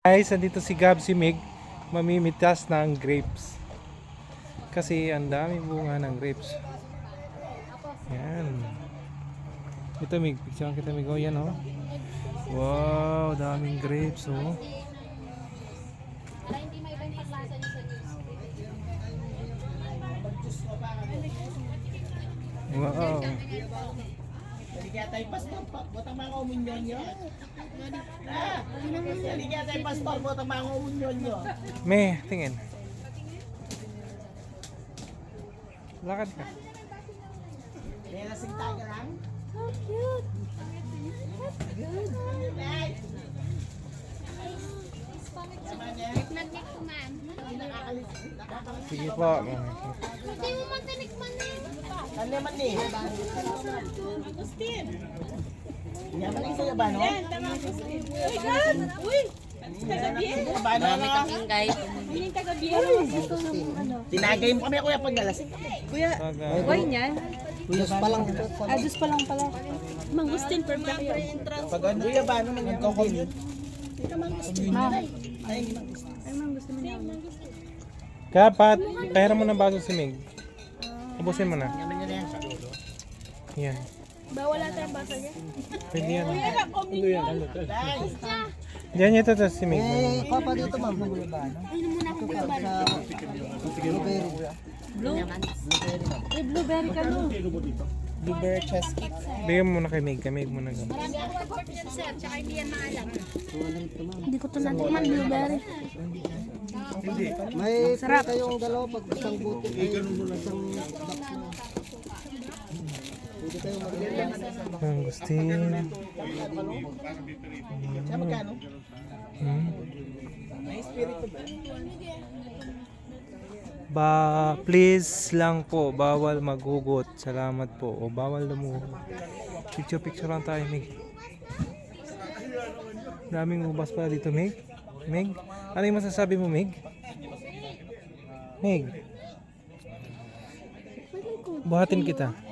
Guys, andito si Gab si Mig mamimitas ng grapes. Kasi ang daming bunga ng grapes. Yan. Ito Mig, picture kita Mig. Oh, yan oh. Wow, daming grapes oh. Wow. Hindi kaya tayo pastor, pa- botang mga umunyon nyo. Kaya tayo pastor, botang mga umunyon nyo. Me, tingin. Lakad ka. May lasing tayo lang. So cute. Ko man. Sige po. Hindi mo man tinikman eh. ano naman ni? Agustin. Yan, tama Agustin. Uy! Uy! Ba na na? Tinagay mo kami kuya pag nalasing. Kuya, why niyan? Kuyas pa lang. Adus pa lang pala. Mangustin, perfect yun. Pag ano kuya ba, no? Nagkakomin. Ma, Ay, hindi man gusto. ay mangustin mo namin. Kapat, pera mo ng baso si Mig. Ubusin mo na. Na yan. Yan. Bawal ata yung basa niya. Pwede yan. Guys, Diyan ito to si Mig. papa dito ma'am. Ano muna akong pagbaban? Blue? May blueberry ka no? Blueberry chest cake. Bigyan mo muna kay Mig. Kay Mig muna gamit. Marami akong report yan sir. Tsaka hindi yan maalam. Hindi ko to natikman, blueberry. May Sarap. kayong dalawa pag isang buti isang box na. Pwede kayong mag Angustin. Siya magkano? Hmm. Espiritu ba? Please lang po, bawal maghugot. Salamat po. O bawal lumuhot. Picture picture lang tayo, Mig. Daming ubas pala dito, Mig. Mig, ano yung masasabi mo, Mig? Mig. Buhatin kita.